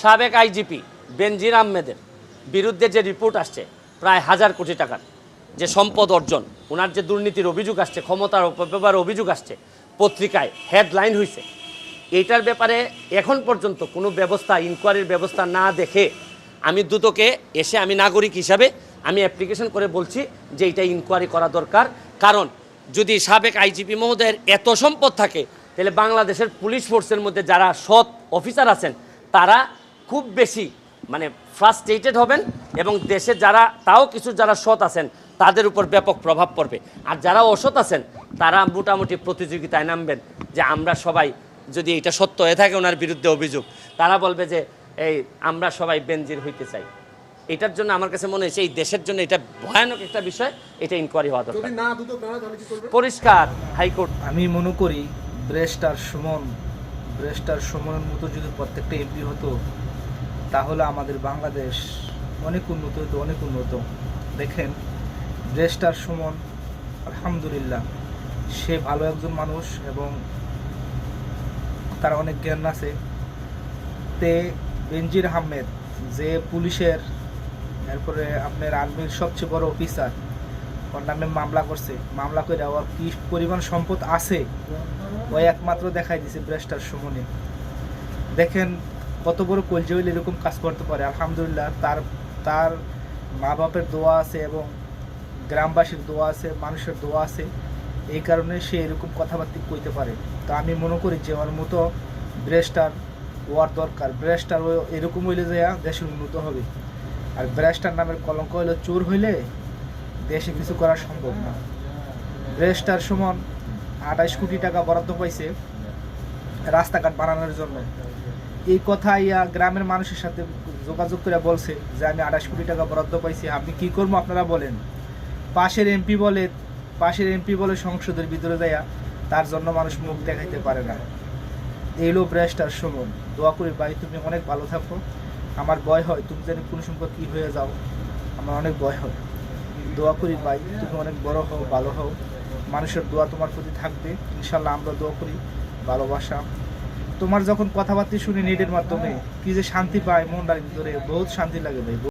সাবেক আইজিপি বেনজির আহমেদের বিরুদ্ধে যে রিপোর্ট আসছে, প্রায় হাজার কোটি টাকার যে সম্পদ অর্জন, ওনার যে দুর্নীতির অভিযোগ আসছে, ক্ষমতার অপব্যবহার অভিযোগ আসছে, পত্রিকায় হেডলাইন হয়েছে এইটার ব্যাপারে এখন পর্যন্ত কোনো ব্যবস্থা ইনকোয়ারির ব্যবস্থা না দেখে আমি দুদকে এসে আমি নাগরিক হিসাবে আমি অ্যাপ্লিকেশন করে বলছি যে এটা ইনকোয়ারি করা দরকার। কারণ যদি সাবেক আইজিপি মহোদয়ের এত সম্পদ থাকে, তাহলে বাংলাদেশের পুলিশ ফোর্সের মধ্যে যারা সৎ অফিসার আছেন, তারা খুব বেশি মানে ফ্রাস্ট্রেটেড হবেন এবং দেশে যারা তাও কিছু যারা সৎ আছেন তাদের উপর ব্যাপক প্রভাব পড়বে। আর যারা অসৎ আছেন তারা মোটামুটি প্রতিযোগিতায় নামবেন যে আমরা সবাই যদি এটা সত্য হয়ে থাকে ওনার বিরুদ্ধে অভিযোগ তারা বলবে যে এই আমরা সবাই বেনজির হইতে চাই। এটার জন্য আমার কাছে মনে হয়েছে এই দেশের জন্য এটা ভয়ানক একটা বিষয় এটা ইনকোয়ারি হওয়া দরকার। যদি না দুদক না তাহলে কি করবে পরিষ্কার হাইকোর্ট। আমি মনে করি ব্রেস্টার সুমন ব্রেস্টার সুমনের মতো যদি প্রত্যেকটা এমপি হতো তাহলে আমাদের বাংলাদেশ অনেক উন্নত হতো অনেক উন্নত। দেখেন ব্রেস্টার সুমন, আলহামদুলিল্লাহ, সে ভালো একজন মানুষ এবং তার অনেক জ্ঞান আছে। তে বেনজির আহমেদ, যে পুলিশের, এরপরে আপনার আর্মির সবচেয়ে বড় অফিসার, ওর নামে মামলা করছে। মামলা করে ওর কি পরিমাণ সম্পদ আছে ওই একমাত্র দেখাই দিছে ব্রেস্টার সুমনে। দেখেন কত বড় কলজে হইলে এরকম কাজ করতে পারে। আলহামদুলিল্লাহ, তার তার মা বাপের দোয়া আছে এবং গ্রামবাসীর দোয়া আছে, মানুষের দোয়া আছে। এই কারণে সে এরকম কথাবার্তা কইতে পারে। তো আমি মনে করি যে ওর মতো ব্রেস্টার হওয়ার দরকার। ব্রেস্টার এরকম হইলে যে দেশের উন্নত হবে। আর ব্রেস্টার নামের কলঙ্ক হইলে, চোর হইলে দেশে কিছু করা সম্ভব না। ব্রেস্টার সমান আঠাইশ কোটি টাকা বরাদ্দ পাইছে রাস্তাঘাট বানানোর জন্য। এই কথা ইয়া গ্রামের মানুষের সাথে যোগাযোগ করে বলছে যে, আমি আঠাশ কোটি টাকা বরাদ্দ পাইছি, আপনি কি করব আপনারা বলেন? পাশের এমপি বলে, পাশের এমপি বলে সংসদের ভিতরে দেয়া তার জন্য মানুষ মুখ দেখাইতে পারে না। এইলো ব্রেস্টার সুমন দোয়া করি ভাই, তুমি অনেক ভালো থাকো। আমার ভয় হয়, তুমি জানি কোনো সময় কী হয়ে যাও। আমার অনেক ভয় হয়। দোয়া করি ভাই, তুমি অনেক বড় হও, ভালো হও। মানুষের দোয়া তোমার প্রতি থাকবে। ইনশাল্লাহ আমরা দোয়া করি। ভালোবাসা। তোমার যখন কথাবার্তা শুনি নেটের মাধ্যমে, কি যে শান্তি পায় মনটার ভিতরে, বহুত শান্তি লাগে ভাই